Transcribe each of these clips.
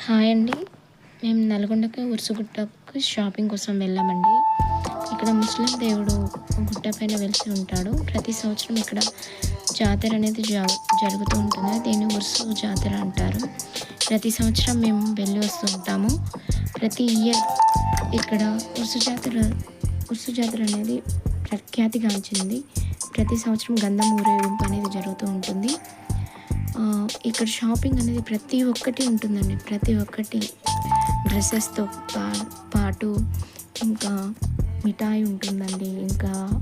Hi అండి. మేము నల్గొండకి ఉరుసుగుట్టకు shopping కోసం వెళ్ళామండి. ఇక్కడ ముస్లిం దేవుడు గుట్ట పైన వెలిసి ఉంటాడు. ప్రతి సంవత్సరం ఇక్కడ జాతర అనేది జరుగుతూ ఉంటుంది. దీన్ని ఉరుసు జాతర అంటారు. ప్రతి సంవత్సరం మేము వెళ్ళి వస్తూ ఉంటాము. ప్రతి ఇయర్ ఇక్కడ ఉరుసు జాతర ఉరుసు జాతర అనేది ప్రఖ్యాతిగాంచింది. ప్రతి సంవత్సరం గంధం ఊరేగింపు అనేది జరుగుతూ ఉంటుంది. ఇక్కడ షాపింగ్ అనేది ప్రతి ఒక్కటి ఉంటుందండి. ప్రతి ఒక్కటి. డ్రెస్సెస్తో పా పాటు ఇంకా మిఠాయి ఉంటుందండి. ఇంకా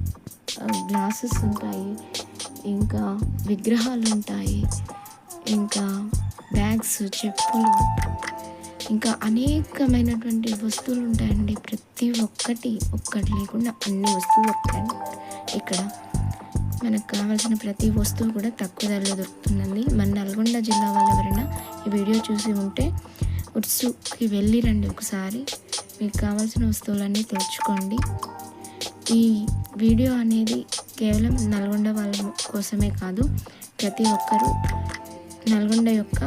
గ్లాసెస్ ఉంటాయి. ఇంకా విగ్రహాలు ఉంటాయి. ఇంకా బ్యాగ్స్ చెప్పులు. ఇంకా అనేకమైనటువంటి వస్తువులు ఉంటాయండి. ప్రతి ఒక్కటి. ఒక్కటి లేకుండా అన్ని వస్తువులు ఉంటాయండి ఇక్కడ మనకు కావాల్సిన ప్రతి వస్తువు కూడా తక్కువ ధరలో దొరుకుతుందండి. మన నల్గొండ జిల్లా వాళ్ళు ఎవరైనా ఈ వీడియో చూసి ఉంటే ఉత్సుకి వెళ్ళి రండి ఒకసారి. మీకు కావాల్సిన వస్తువులన్నీ తెచ్చుకోండి. ఈ వీడియో అనేది కేవలం నల్గొండ వాళ్ళ కోసమే కాదు ప్రతి ఒక్కరూ నల్గొండ యొక్క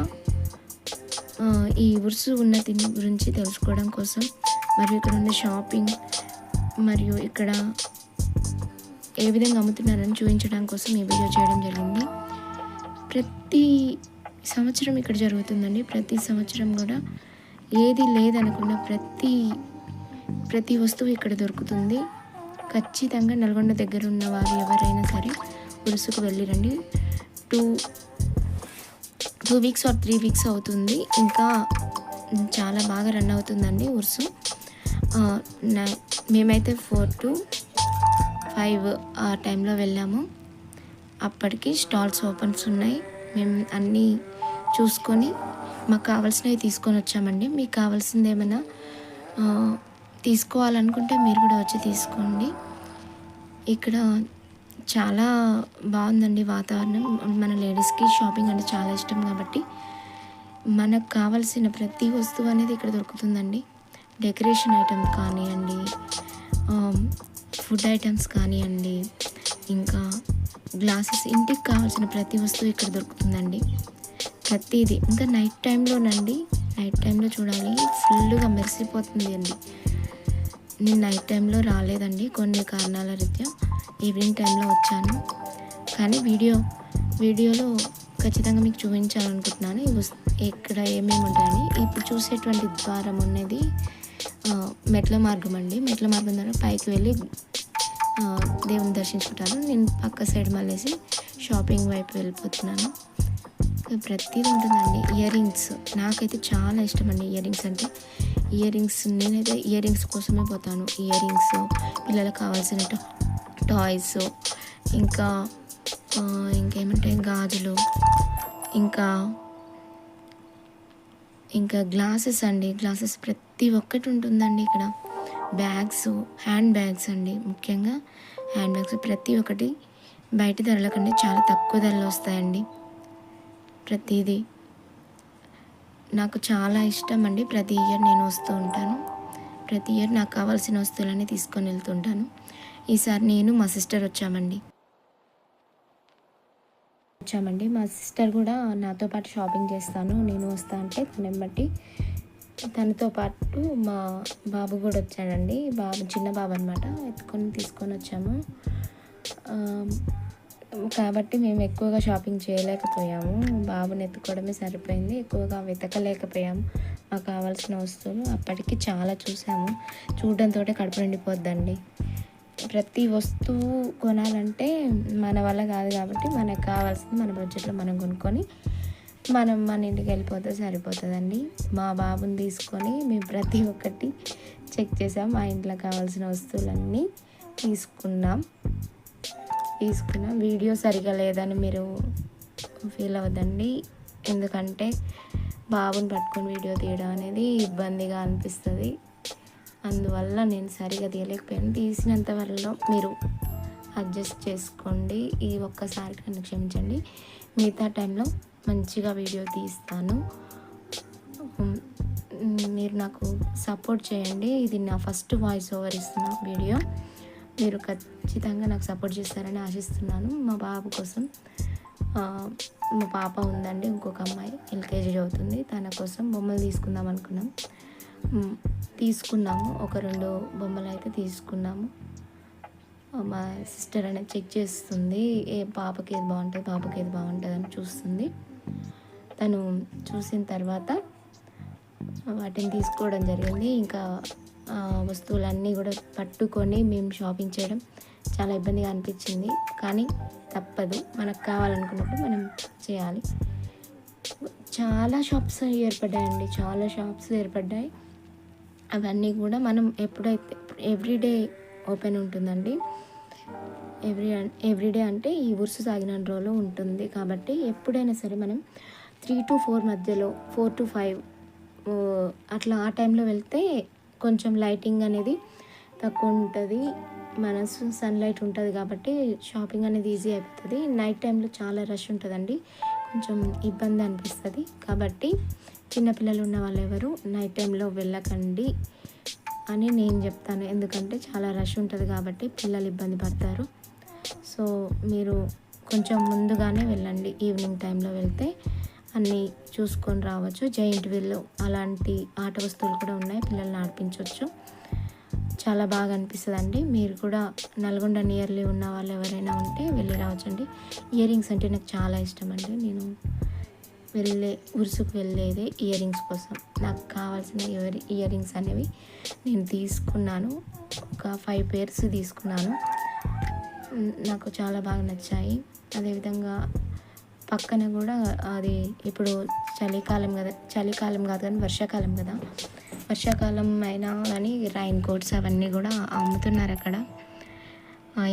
ఈ ఉరుసు ఉన్నతి గురించి తెలుసుకోవడం కోసం మరియు ఇక్కడ ఉన్న షాపింగ్ మరియు ఇక్కడ ఏ విధంగా అమ్ముతున్నారని చూపించడం కోసం ఈ వీడియో చేయడం జరిగింది. ప్రతి సంవత్సరం ఇక్కడ జరుగుతుందండి. ప్రతి సంవత్సరం కూడా ఏది లేదనకుండా ప్రతి ప్రతి వస్తువు ఇక్కడ దొరుకుతుంది. ఖచ్చితంగా నల్గొండ దగ్గర ఉన్న వారు ఎవరైనా సరే ఉరుసుకు వెళ్ళిరండి. Two two weeks or three weeks అవుతుంది. ఇంకా చాలా బాగా రన్ అవుతుందండి ఉరుసు మేమైతే ఫోర్ టు ఫైవ్ ఆ టైంలో వెళ్ళాము. అప్పటికి స్టాల్స్ ఓపెన్స్ ఉన్నాయి. మేము అన్నీ చూసుకొని మాకు కావాల్సినవి తీసుకొని వచ్చామండి. మీకు కావాల్సింది ఏమైనా తీసుకోవాలనుకుంటే మీరు కూడా వచ్చి తీసుకోండి. ఇక్కడ చాలా బాగుందండి వాతావరణం. మన లేడీస్కి షాపింగ్ అంటే చాలా ఇష్టం కాబట్టి మనకు కావాల్సిన ప్రతి వస్తువు అనేది ఇక్కడ దొరుకుతుందండి. డెకరేషన్ ఐటమ్ కానివ్వండి ఫుడ్ ఐటమ్స్ కానివ్వండి ఇంకా గ్లాసెస్ ఇంటికి కావాల్సిన ప్రతి వస్తువు ఇక్కడ దొరుకుతుందండి. ప్రతిదీ. ఇంకా నైట్ టైంలోనండి నైట్ టైంలో చూడాలి ఫుల్గా మెరిసిపోతుంది అండి. నేను నైట్ టైంలో రాలేదండి కొన్ని కారణాల రీత్యా ఈవినింగ్ టైంలో వచ్చాను. కానీ వీడియో వీడియోలో ఖచ్చితంగా మీకు చూపించాలనుకుంటున్నాను. ఇక్కడ ఎక్కడ ఏమేమి ఉంటాయని. ఇప్పుడు చూసేటువంటి ద్వారం అనేది మెట్ల మార్గం అండి. మెట్ల మార్గం ద్వారా పైకి వెళ్ళి దేవుని దర్శించుకుంటాను నేను పక్క సైడ్ మళ్ళేసి షాపింగ్ వైపు వెళ్ళిపోతున్నాను. ఇంకా ప్రతిదీ ఉంటుందండి. ఇయర్ రింగ్స్ నాకైతే చాలా ఇష్టం అండి ఇయర్ రింగ్స్ అంటే. ఇయర్ రింగ్స్ నేనైతే ఇయర్ రింగ్స్ కోసమే పోతాను. ఇయర్ రింగ్స్ పిల్లలకు కావాల్సిన టాయ్స్ ఇంకా ఇంకేమంటాయి? గాజులు ఇంకా ఇంకా గ్లాసెస్ అండి. గ్లాసెస్ ప్రతి ప్రతి ఒక్కటి ఉంటుందండి ఇక్కడ. బ్యాగ్స్ హ్యాండ్ బ్యాగ్స్ అండి ముఖ్యంగా. హ్యాండ్ బ్యాగ్స్ ప్రతి ఒక్కటి బయట ధరల కంటే చాలా తక్కువ ధరలు వస్తాయండి. ప్రతిదీ. నాకు చాలా ఇష్టం అండి ప్రతి ఇయర్ నేను వస్తూ ఉంటాను. ప్రతి ఇయర్ నాకు కావాల్సిన వస్తువులన్నీ తీసుకొని వెళ్తుంటాను ఈసారి నేను మా సిస్టర్ వచ్చామండి. వచ్చామండి. మా సిస్టర్ కూడా నాతో పాటు షాపింగ్ చేస్తాను. నేను వస్తా అంటే తనని బట్టి తనతో పాటు మా బాబు కూడా వచ్చాడండి. బాబు చిన్న బాబు అనమాట ఎత్తుకొని తీసుకొని వచ్చాము. కాబట్టి మేము ఎక్కువగా షాపింగ్ చేయలేకపోయాము. బాబుని ఎత్తుకోవడమే సరిపోయింది. ఎక్కువగా వెతకలేకపోయాము మాకు కావాల్సిన వస్తువులు అప్పటికి చాలా చూసాము. చూడడంతో కడుపు నిండిపోద్దండి. ప్రతి వస్తువు కొనాలంటే మన వల్ల కాదు కాబట్టి మనకు కావాల్సింది మన బడ్జెట్లో మనం కొనుక్కొని మనం మన ఇంటికి వెళ్ళిపోతే సరిపోతుందండి. మా బాబుని తీసుకొని మేము ప్రతి ఒక్కటి చెక్ చేసాం. మా ఇంట్లో కావాల్సిన వస్తువులన్నీ తీసుకున్నాం. తీసుకున్నాం. వీడియో సరిగా లేదని మీరు ఫీల్ అవ్వదండి ఎందుకంటే బాబుని పట్టుకొని వీడియో తీయడం అనేది ఇబ్బందిగా అనిపిస్తుంది. అందువల్ల నేను సరిగా తీయలేకపోయాను. తీసినంత వల్ల మీరు అడ్జస్ట్ చేసుకోండి. ఈ ఒక్కసారి నన్ను క్షమించండి. మిగతా టైంలో మంచిగా వీడియో తీస్తాను. మీరు నాకు సపోర్ట్ చేయండి. ఇది నా ఫస్ట్ వాయిస్ ఓవర్ ఇస్తున్న వీడియో. మీరు ఖచ్చితంగా నాకు సపోర్ట్ చేస్తారని ఆశిస్తున్నాను. మా బాబు కోసం మా పాప ఉందండి ఇంకొక అమ్మాయి ఎల్కేజీ చదువుతుంది. తన కోసం బొమ్మలు తీసుకుందాం అనుకున్నాం. తీసుకున్నాము. ఒక రెండు బొమ్మలు అయితే తీసుకున్నాము. మా సిస్టర్ అనేది చెక్ చేస్తుంది. ఏ పాపకి ఏది బాగుంటుంది పాపకి ఏది బాగుంటుంది అని చూస్తుంది. తను చూసిన తర్వాత వాటిని తీసుకోవడం జరిగింది. ఇంకా వస్తువులన్నీ కూడా పట్టుకొని మేము షాపింగ్ చేయడం చాలా ఇబ్బందిగా అనిపించింది. కానీ తప్పదు. మనకు కావాలనుకున్నప్పుడు మనం చేయాలి. చాలా షాప్స్ ఏర్పడ్డాయండి. చాలా షాప్స్ ఏర్పడ్డాయి. అవన్నీ కూడా మనం ఎప్పుడైతే ఎవ్రీడే ఓపెన్ ఉంటుందండి. ఎవ్రీ ఎవ్రీడే అంటే ఈ ఉరుసు సాగిన రోజులో ఉంటుంది. కాబట్టి ఎప్పుడైనా సరే మనం త్రీ టు ఫోర్ మధ్యలో ఫోర్ టు ఫైవ్ అట్లా ఆ టైంలో వెళ్తే కొంచెం లైటింగ్ అనేది తక్కువ ఉంటుంది. మనసు సన్లైట్ ఉంటుంది కాబట్టి షాపింగ్ అనేది ఈజీ అయిపోతుంది. నైట్ టైంలో చాలా రష్ ఉంటుందండి. కొంచెం ఇబ్బంది అనిపిస్తుంది. కాబట్టి చిన్నపిల్లలు ఉన్న వాళ్ళు ఎవరు నైట్ టైంలో వెళ్ళకండి అని నేను చెప్తాను. ఎందుకంటే చాలా రష్ ఉంటుంది కాబట్టి పిల్లలు ఇబ్బంది పడతారు. సో మీరు కొంచెం ముందుగానే వెళ్ళండి. ఈవినింగ్ టైంలో వెళ్తే అన్నీ చూసుకొని రావచ్చు. జైంట్ వీల్ అలాంటి ఆట వస్తువులు కూడా ఉన్నాయి. పిల్లల్ని ఆడిపించవచ్చు. చాలా బాగా అనిపిస్తుంది అండి మీరు కూడా నల్గొండ నియర్లీ ఉన్న వాళ్ళు ఎవరైనా ఉంటే వెళ్ళి రావచ్చండి. ఇయర్ రింగ్స్ అంటే నాకు చాలా ఇష్టం అండి నేను వెళ్ళే ఉరుసుకు వెళ్ళేదే ఇయర్ రింగ్స్ కోసం. నాకు కావాల్సిన ఇయర్ ఇయర్ రింగ్స్ అనేవి నేను తీసుకున్నాను. ఒక ఫైవ్ పేర్స్ తీసుకున్నాను. నాకు చాలా బాగా నచ్చాయి. అదేవిధంగా పక్కన కూడా అది ఇప్పుడు చలికాలం కదా చలికాలం కాదు కానీ వర్షాకాలం కదా. వర్షాకాలం అయినా కానీ రైన్ కోట్స్ అవన్నీ కూడా అమ్ముతున్నారు అక్కడ.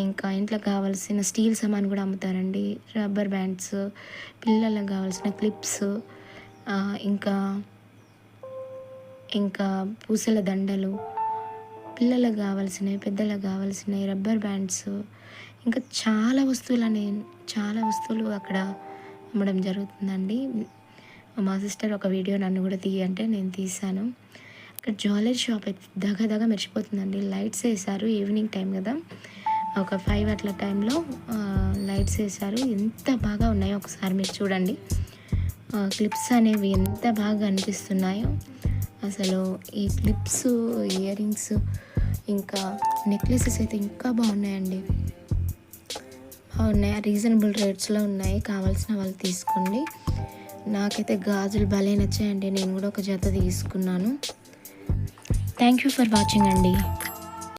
ఇంకా ఇంట్లో కావాల్సిన స్టీల్ సామాన్ కూడా అమ్ముతారండి. రబ్బర్ బ్యాండ్స్ పిల్లలకు కావాల్సిన క్లిప్స్ ఇంకా ఇంకా పూసల దండలు పిల్లలకు కావాల్సినవి పెద్దలకు కావాల్సినవి రబ్బర్ బ్యాండ్స్ ఇంకా చాలా వస్తువులు అనే చాలా వస్తువులు అక్కడ అమ్మడం జరుగుతుందండి. మా సిస్టర్ ఒక వీడియో నన్ను కూడా తీయంటే నేను తీశాను. అక్కడ జ్యువెలరీ షాప్ అయితే దగ దగ మెరిచిపోతుందండి లైట్స్ వేశారు ఈవినింగ్ టైం కదా. ఒక ఫైవ్ అట్లా టైంలో లైట్స్ వేశారు. ఎంత బాగా ఉన్నాయో ఒకసారి మీరు చూడండి. క్లిప్స్ అనేవి ఎంత బాగా అనిపిస్తున్నాయో. అసలు ఈ క్లిప్స్ ఇయర్ రింగ్స్ ఇంకా నెక్లెసెస్ అయితే ఇంకా బాగున్నాయండి. ఉన్నాయి. రీజనబుల్ రేట్స్లో ఉన్నాయి. కావాల్సిన వాళ్ళు తీసుకోండి. నాకైతే గాజులు భలే నచ్చాయండి. నేను కూడా ఒక జత తీసుకున్నాను. థ్యాంక్ యూ ఫర్ వాచింగ్ అండి.